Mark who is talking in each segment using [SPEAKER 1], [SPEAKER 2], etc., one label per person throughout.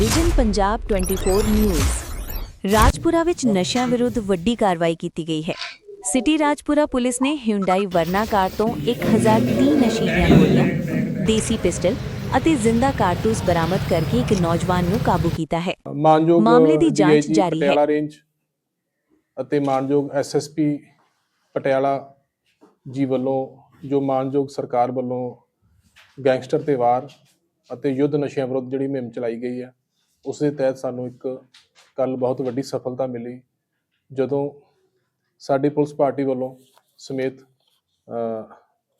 [SPEAKER 1] Vision Punjab 24 news Rajpura ਵਿੱਚ ਨਸ਼ਿਆਂ ਵਿਰੁੱਧ ਵੱਡੀ ਕਾਰਵਾਈ ਕੀਤੀ ਗਈ ਹੈ। ਸਿਟੀ ਰਾਜਪੁਰਾ ਪੁਲਿਸ ਨੇ ਹਿਊਂਡਾਈ ਵਰਨਾ ਕਾਰ ਤੋਂ 1030 ਨਸ਼ੀਲੀਆਂ ਗੋਲੀਆਂ ਦੇਸੀ ਪਿਸਟਲ ਅਤੇ ਜ਼ਿੰਦਾ ਕਾਰਤੂਸ ਬਰਾਮਦ ਕਰਕੇ ਇੱਕ ਨੌਜਵਾਨ ਨੂੰ ਕਾਬੂ ਕੀਤਾ ਹੈ।
[SPEAKER 2] ਮਾਨਯੋਗ
[SPEAKER 1] ਮਾਮਲੇ ਦੀ ਜਾਂਚ
[SPEAKER 2] DIG
[SPEAKER 1] ਜਾਰੀ ਹੈ।
[SPEAKER 2] ਪਟਿਆਲਾ ਰੇਂਜ ਅਤੇ ਮਾਨਯੋਗ ਐਸਐਸਪੀ ਪਟਿਆਲਾ ਜੀ ਵੱਲੋਂ ਜੋ ਮਾਨਯੋਗ ਸਰਕਾਰ ਵੱਲੋਂ ਗੈਂਗਸਟਰ ਤੇ ਵਾਰ ਅਤੇ ਯੁੱਧ ਨਸ਼ਿਆਂ ਵਿਰੁੱਧ ਜਿਹੜੀ ਮੁਹਿੰਮ ਚਲਾਈ ਗਈ ਹੈ ਉਸ ਦੇ ਤਹਿਤ ਸਾਨੂੰ ਇੱਕ ਕੱਲ ਬਹੁਤ ਵੱਡੀ ਸਫਲਤਾ ਮਿਲੀ, ਜਦੋਂ ਸਾਡੀ ਪੁਲਿਸ ਪਾਰਟੀ ਵੱਲੋਂ ਸਮੇਤ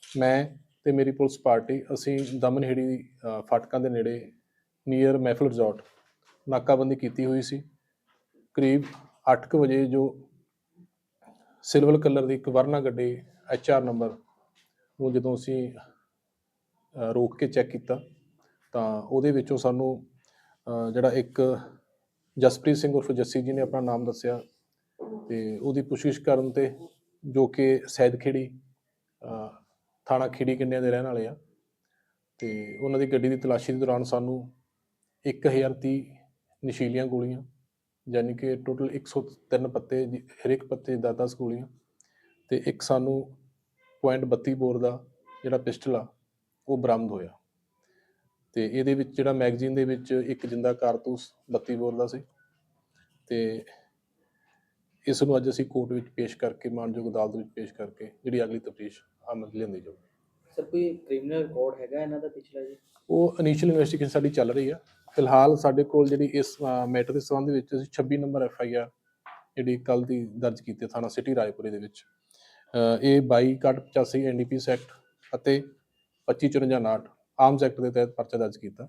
[SPEAKER 2] ਮੈਂ ਤੇ ਮੇਰੀ ਪੁਲਿਸ ਪਾਰਟੀ ਅਸੀਂ ਦਮਨਹੇੜੀ ਫਾਟਕਾਂ ਦੇ ਨੇੜੇ ਨੀਅਰ ਮਹਿਫਲ ਰਿਜ਼ੋਰਟ ਨਾਕਾਬੰਦੀ ਕੀਤੀ ਹੋਈ ਸੀ। ਕਰੀਬ 8:00 ਵਜੇ ਜੋ ਸਿਲਵਰ ਕਲਰ ਦੀ ਇੱਕ ਵਰਨਾ ਗੱਡੀ ਐਚਆਰ ਨੰਬਰ ਨੂੰ ਜਦੋਂ ਅਸੀਂ ਰੋਕ ਕੇ ਚੈੱਕ ਕੀਤਾ, ਤਾਂ ਉਹਦੇ ਵਿੱਚੋਂ ਸਾਨੂੰ ਜਿਹੜਾ ਇੱਕ ਜਸਪ੍ਰੀਤ ਸਿੰਘ ਉਰਫ ਜੱਸੀ ਜੀ ਨੇ ਆਪਣਾ ਨਾਮ ਦੱਸਿਆ ਤੇ ਉਹਦੀ ਪੁੱਛਗਿੱਛ ਕਰਨ ਤੇ ਜੋ ਕਿ ਸੈਦ ਖੇੜੀ ਥਾਣਾ ਖੇੜੀ ਕੰਨਿਆਂ ਦੇ ਰਹਿਣ ਵਾਲੇ ਆ ਤੇ ਉਹਨਾਂ ਦੀ ਗੱਡੀ ਦੀ ਤਲਾਸ਼ੀ ਦੇ ਦੌਰਾਨ ਸਾਨੂੰ 1030 ਨਸ਼ੀਲੀਆਂ ਗੋਲੀਆਂ, ਯਾਨੀ ਕਿ ਟੋਟਲ 103 ਪੱਤੇ ਜੀ- ਹਰੇਕ ਪੱਤੇ 10-10 ਗੋਲੀਆਂ ਤੇ ਇੱਕ ਸਾਨੂੰ .32 ਬੋਰ ਦਾ ਜਿਹੜਾ ਪਿਸਟਲ ਆ, ਉਹ ਬਰਾਮਦ ਹੋਇਆ। ਤੇ ਇਹਦੇ ਵਿੱਚ ਜਿਹੜਾ ਮੈਗਜ਼ੀਨ ਦੇ ਵਿੱਚ ਇੱਕ ਜਿੰਦਾ ਕਾਰਤੂਸ 32 ਬੋਰ ਦਾ ਸੀ ਤੇ ਇਸ ਨੂੰ ਅੱਜ ਅਸੀਂ ਕੋਰਟ ਵਿੱਚ ਪੇਸ਼ ਕਰਕੇ ਮਾਨਯੋਗ ਅਦਾਲਤ ਵਿੱਚ ਪੇਸ਼ ਕਰਕੇ ਜਿਹੜੀ ਅਗਲੀ ਤਫਤੀਸ਼ ਅਮਲ ਲਿਆਂਦੀ ਜਾਊਗੀ।
[SPEAKER 3] ਸਰ ਕੋਈ ਕ੍ਰਿਮੀਨਲ ਰਿਕਾਰਡ ਹੈਗਾ ਇਹਨਾਂ ਦਾ ਪਿਛਲਾ ਜੀ?
[SPEAKER 2] ਉਹ ਇਨੀਸ਼ੀਅਲ ਇਨਵੈਸਟੀਗੇਸ਼ਨ ਸਾਡੀ ਚੱਲ ਰਹੀ ਆ। ਫਿਲਹਾਲ ਸਾਡੇ ਕੋਲ ਜਿਹੜੀ ਇਸ ਮੈਟਰ ਦੇ ਸੰਬੰਧ ਵਿੱਚ ਅਸੀਂ 26 ਨੰਬਰ ਐਫ ਆਈ ਆਰ ਜਿਹੜੀ ਕੱਲ ਦੀ ਦਰਜ ਕੀਤੀ ਥਾਣਾ ਸਿਟੀ ਰਾਏਪੁਰੇ ਦੇ ਵਿੱਚ। ਇਹ 22 ਕੱਟ 85 ਐਨਡੀਪੀਐਸ ਐਕਟ ਅਤੇ 2554 ਆਰਮਸ ਐਕਟ ਦੇ ਤਹਿਤ ਪਰਚਾ ਦਰਜ ਕੀਤਾ।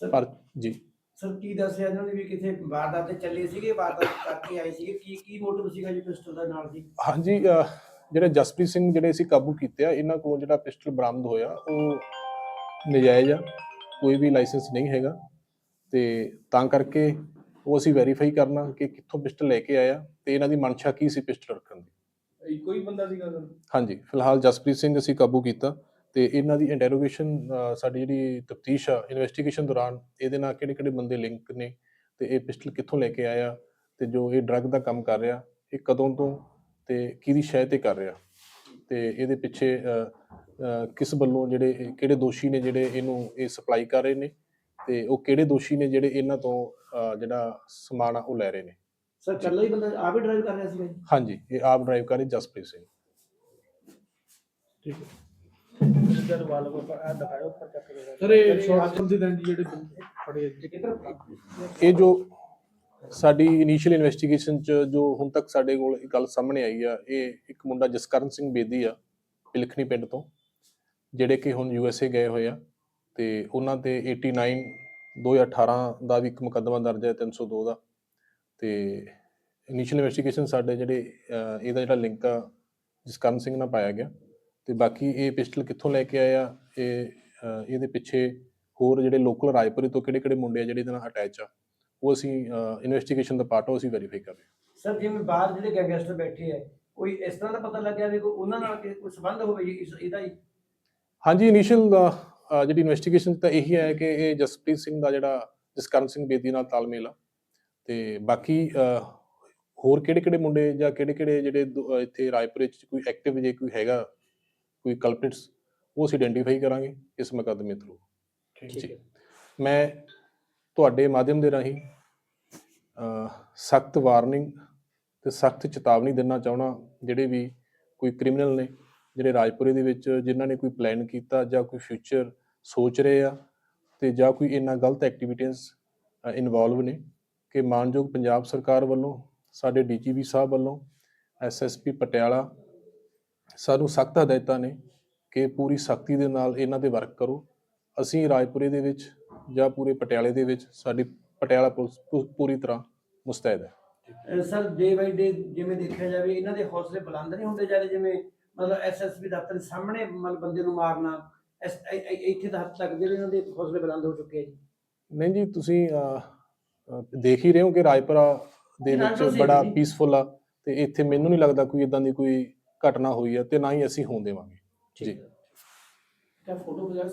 [SPEAKER 4] ਸਰ
[SPEAKER 2] ਪਰ ਜੀ।
[SPEAKER 4] ਸਰ ਕੀ ਦੱਸਿਆ ਇਹਨਾਂ ਨੇ ਵੀ ਕਿਥੇ ਵਾਰਦਾਤ ਤੇ ਚੱਲੇ ਸੀਗੇ ਵਾਰਦਾਤ ਕਰਕੇ ਆਏ ਸੀਗੇ? ਕੀ ਕੀ ਮੋਟਿਵ ਸੀਗਾ ਜੀ ਪਿਸਟਲ ਦਾ ਨਾਲ ਜੀ
[SPEAKER 2] ਹਾਂਜੀ ਅਹ ਜਿਹੜੇ ਜਸਪ੍ਰੀਤ ਸਿੰਘ ਜਿਹੜੇ ਅਸੀਂ ਕਾਬੂ ਕੀਤੇ ਆ ਇਹਨਾਂ ਕੋਲ ਜਿਹੜਾ ਪਿਸਟਲ ਬਰਾਮਦ ਹੋਇਆ ਉਹ ਨਜਾਇਜ਼ ਆ ਕੋਈ ਵੀ ਲਾਇਸੈਂਸ ਨਹੀਂ ਹੈਗਾ। ਤੇ ਤਾਂ ਕਰਕੇ ਉਹ ਅਸੀਂ ਵੈਰੀਫਾਈ ਕਰਨਾ ਕਿ ਕਿੱਥੋਂ ਪਿਸਟਲ ਲੈ ਕੇ ਆਇਆ ਤੇ ਇਹਨਾਂ ਦੀ ਮਨਸ਼ਾ ਕੀ ਸੀ ਪਿਸਟਲ ਰੱਖਣ ਦੀ।
[SPEAKER 5] ਇੱਕੋ ਹੀ ਬੰਦਾ ਸੀਗਾ ਸਰ?
[SPEAKER 2] ਹਾਂਜੀ ਫਿਲਹਾਲ ਜਸਪ੍ਰੀਤ ਸਿੰਘ ਅਸੀਂ ਕਾਬੂ ਕੀਤਾ। ਤੇ ਇਹਨਾਂ ਦੀ ਇੰਟਰੋਗੇਸ਼ਨ ਸਾਡੀ ਜਿਹੜੀ ਤਫਤੀਸ਼ ਆ ਇਨਵੈਸਟੀਗੇਸ਼ਨ ਦੌਰਾਨ ਇਹਦੇ ਨਾਲ ਕਿਹੜੇ ਕਿਹੜੇ ਬੰਦੇ ਲਿੰਕ ਨੇ ਤੇ ਇਹ ਪਿਸਟਲ ਕਿੱਥੋਂ ਲੈ ਕੇ ਆਇਆ ਤੇ ਜੋ ਇਹ ਡਰੱਗ ਦਾ ਕੰਮ ਕਰ ਰਿਹਾ ਇਹ ਕਦੋਂ ਤੋਂ ਤੇ ਕਿਹਦੀ ਸ਼ਹਿ ਤੇ ਕਰ ਰਿਹਾ ਤੇ ਇਹਦੇ ਪਿੱਛੇ ਕਿਸ ਵੱਲੋਂ ਜਿਹੜੇ ਕਿਹੜੇ ਦੋਸ਼ੀ ਨੇ ਜਿਹੜੇ ਇਹਨੂੰ ਇਹ ਸਪਲਾਈ ਕਰ ਰਹੇ ਨੇ ਤੇ ਉਹ ਕਿਹੜੇ ਦੋਸ਼ੀ ਨੇ ਜਿਹੜੇ ਇਹਨਾਂ ਤੋਂ ਜਿਹੜਾ ਸਮਾਨ ਆ ਉਹ ਲੈ ਰਹੇ ਨੇ।
[SPEAKER 4] ਸਰ ਇਕੱਲਾ ਹੀ ਬੰਦਾ ਆਪ ਹੀ ਡਰਾਈਵ ਕਰ ਰਿਹਾ ਜੀ?
[SPEAKER 2] ਹਾਂਜੀ ਇਹ ਆਪ ਡਰਾਈਵ ਕਰ ਰਹੇ ਜਸਪ੍ਰੀਤ ਸਿੰਘ।
[SPEAKER 5] ਜਦ ਵਾਲ ਕੋ ਆ ਦਿਖਾਓ ਉੱਪਰ ਚੱਕ ਕੇ
[SPEAKER 6] ਸਰ ਇਹ ਸ਼ਾਰਟ ਸਰਕਟ ਜਿਹੜੇ ਫੜੇ
[SPEAKER 2] ਇਹ ਜੋ? ਸਾਡੀ ਇਨੀਸ਼ੀਅਲ ਇਨਵੈਸਟੀਗੇਸ਼ਨ ਚ ਜੋ ਹੁਣ ਤੱਕ ਸਾਡੇ ਕੋਲ ਇਹ ਗੱਲ ਸਾਹਮਣੇ ਆਈ ਆ ਇਹ ਇੱਕ ਮੁੰਡਾ ਜਸਕਰਨ ਸਿੰਘ ਬੇਦੀ ਆ ਪਿਲਖਣੀ ਪਿੰਡ ਤੋਂ ਜਿਹੜੇ ਕਿ ਹੁਣ ਯੂ ਐਸ ਏ ਗਏ ਹੋਏ ਆ ਤੇ ਉਹਨਾਂ ਤੇ 89 2018 ਦਾ ਵੀ ਇੱਕ ਮੁਕੱਦਮਾ ਦਰਜ ਹੈ 302 ਦਾ ਤੇ ਇਨੀਸ਼ੀਅਲ ਇਨਵੈਸਟੀਗੇਸ਼ਨ ਸਾਡੇ ਜਿਹੜੇ ਇਹਦਾ ਜਿਹੜਾ ਲਿੰਕ ਆ ਜਸਕਰਨ ਸਿੰਘ ਨਾਲ ਪਾਇਆ ਗਿਆ। ਤੇ ਬਾਕੀ ਇਹ ਪਿਸਟਲ ਕਿੱਥੋਂ ਲੈ ਕੇ ਆਇਆ? ਇਹ ਇਹਦੇ ਪਿੱਛੇ ਹੋਰ ਜਿਹੜੇ ਲੋਕਲ ਰਾਏਪੁਰੇ ਤੋਂ ਕਿਹੜੇ ਕਿਹੜੇ ਮੁੰਡੇ ਆ ਜਿਹੜੇ ਇਹਦੇ ਨਾਲ ਅਟੈਚ ਆ? ਉਹ ਅਸੀਂ ਇਨਵੈਸਟੀਗੇਸ਼ਨ ਦਾ ਪਾਰਟ ਉਹ ਅਸੀਂ ਵੈਰੀਫਾਈ ਕਰ ਰਹੇ ਹਾਂ।
[SPEAKER 4] ਸਰ ਜਿਵੇਂ ਬਾਹਰ ਜਿਹੜੇ ਗੈਂਗਸਟਰ ਬੈਠੇ ਆ ਕੋਈ ਇਸ ਤਰ੍ਹਾਂ ਦਾ ਪਤਾ ਲੱਗਿਆ ਵੀ ਕੋਈ ਉਹਨਾਂ ਨਾਲ ਕੋਈ ਸੰਬੰਧ ਹੋਵੇ ਇਹਦਾ ਹੀ
[SPEAKER 2] ਹਾਂਜੀ ਇਨੀਸ਼ੀਅਲ ਜਿਹੜੀ ਇਨਵੈਸਟੀਗੇਸ਼ਨ ਤਾਂ ਇਹੀ ਹੈ ਕਿ ਇਹ ਜਸਪ੍ਰੀਤ ਸਿੰਘ ਦਾ ਜਿਹੜਾ ਜਸਕਰਨ ਸਿੰਘ ਬੇਦੀ ਨਾਲ ਤਾਲਮੇਲ ਆ। ਤੇ ਬਾਕੀ ਹੋਰ ਕਿਹੜੇ ਕਿਹੜੇ ਮੁੰਡੇ ਜਾਂ ਕਿਹੜੇ ਕਿਹੜੇ ਜਿਹੜੇ ਇੱਥੇ ਰਾਏਪੁਰੇ ਚ ਕੋਈ ਐਕਟਿਵ ਜੇ ਕੋਈ ਹੈਗਾ ਕੋਈ ਕਲਪ੍ਰਿਟਸ ਉਹ ਅਸੀਂ ਆਇਡੈਂਟੀਫਾਈ ਕਰਾਂਗੇ ਇਸ ਮੁਕੱਦਮੇ ਥਰੂ
[SPEAKER 3] ਠੀਕ ਹੈ।
[SPEAKER 2] ਮੈਂ ਤੁਹਾਡੇ ਮਾਧਿਅਮ ਦੇ ਰਾਹੀਂ ਸਖਤ ਵਾਰਨਿੰਗ ਤੇ ਸਖਤ ਚੇਤਾਵਨੀ ਦੇਣਾ ਚਾਹਣਾ ਜਿਹੜੇ ਵੀ ਕੋਈ ਕ੍ਰਿਮੀਨਲ ਨੇ ਜਿਹੜੇ ਰਾਜਪੁਰੇ ਦੇ ਵਿੱਚ ਜਿਨ੍ਹਾਂ ਨੇ ਕੋਈ ਪਲਾਨ ਕੀਤਾ ਜਾਂ ਕੋਈ ਫਿਊਚਰ ਸੋਚ ਰਹੇ ਆ ਤੇ ਜਾਂ ਕੋਈ ਇਹਨਾਂ ਗਲਤ ਐਕਟੀਵਿਟੀਆਂ ਇਨਵੋਲਵ ਨੇ ਕਿ ਮਾਨਯੋਗ ਪੰਜਾਬ ਸਰਕਾਰ ਵੱਲੋਂ ਸਾਡੇ ਡੀਜੀਪੀ ਸਾਹਿਬ ਵੱਲੋਂ ਐਸਐਸਪੀ ਪਟਿਆਲਾ ਸਾਨੂੰ ਸਖਤ ਹਦਾਇਤਾਂ ਨੇ ਕਿ ਪੂਰੀ ਸਖਤੀ ਦੇ ਨਾਲ ਇਹਨਾਂ ਤੇ ਵਰਕ ਕਰੋ। ਅਸੀਂ ਰਾਜਪੁਰੇ ਦੇ ਵਿੱਚ ਜਾਂ ਪੂਰੇ ਪਟਿਆਲੇ ਦੇ ਵਿੱਚ ਸਾਡੀ ਪਟਿਆਲਾ ਪੁਲਿਸ ਪੂਰੀ ਤਰ੍ਹਾਂ ਮੁਸਤੈਦ ਹੈ।
[SPEAKER 4] ਸਰ ਡੇ ਬਾਈ ਡੇ ਜਿਵੇਂ ਦੇਖਿਆ ਜਾਵੇ ਇਹਨਾਂ ਦੇ ਹੌਸਲੇ ਬੁਲੰਦ ਨਹੀਂ ਹੁੰਦੇ ਜਾਂਦੇ ਜਿਵੇਂ ਮਤਲਬ ਐਸਐਸਪੀ ਦਫ਼ਤਰ ਦੇ ਸਾਹਮਣੇ ਮਤਲਬ ਬੰਦੇ ਨੂੰ ਮਾਰਨਾ ਇੱਥੇ ਦਾ ਹੱਦ ਤੱਕ ਜਿਹੜੇ ਇਹਨਾਂ ਦੇ ਹੌਸਲੇ ਬੁਲੰਦ ਹੋ ਚੁੱਕੇ ਆ ਜੀ।
[SPEAKER 2] ਨਹੀਂ ਜੀ ਤੁਸੀਂ ਦੇਖ ਹੀ ਰਹੇ ਹੋ ਕਿ ਰਾਜਪੁਰਾ ਦੇ ਵਿੱਚ ਬੜਾ। ਪੀਸਫੁਲ ਆ ਤੇ ਇੱਥੇ ਮੈਨੂੰ ਨਹੀਂ ਲੱਗਦਾ ਕੋਈ ਇਦਾਂ ਦੀ ਕੋਈ ਘਟਨਾ ਹੋਈ ਆ ਤੇ ਨਾ ਹੀ ਅਸੀਂ ਹੋਣ ਦੇਵਾਂਗੇ। ਜੀ।
[SPEAKER 4] ਕਿਆ ਫੋਟੋ ਵਗੈਰਾ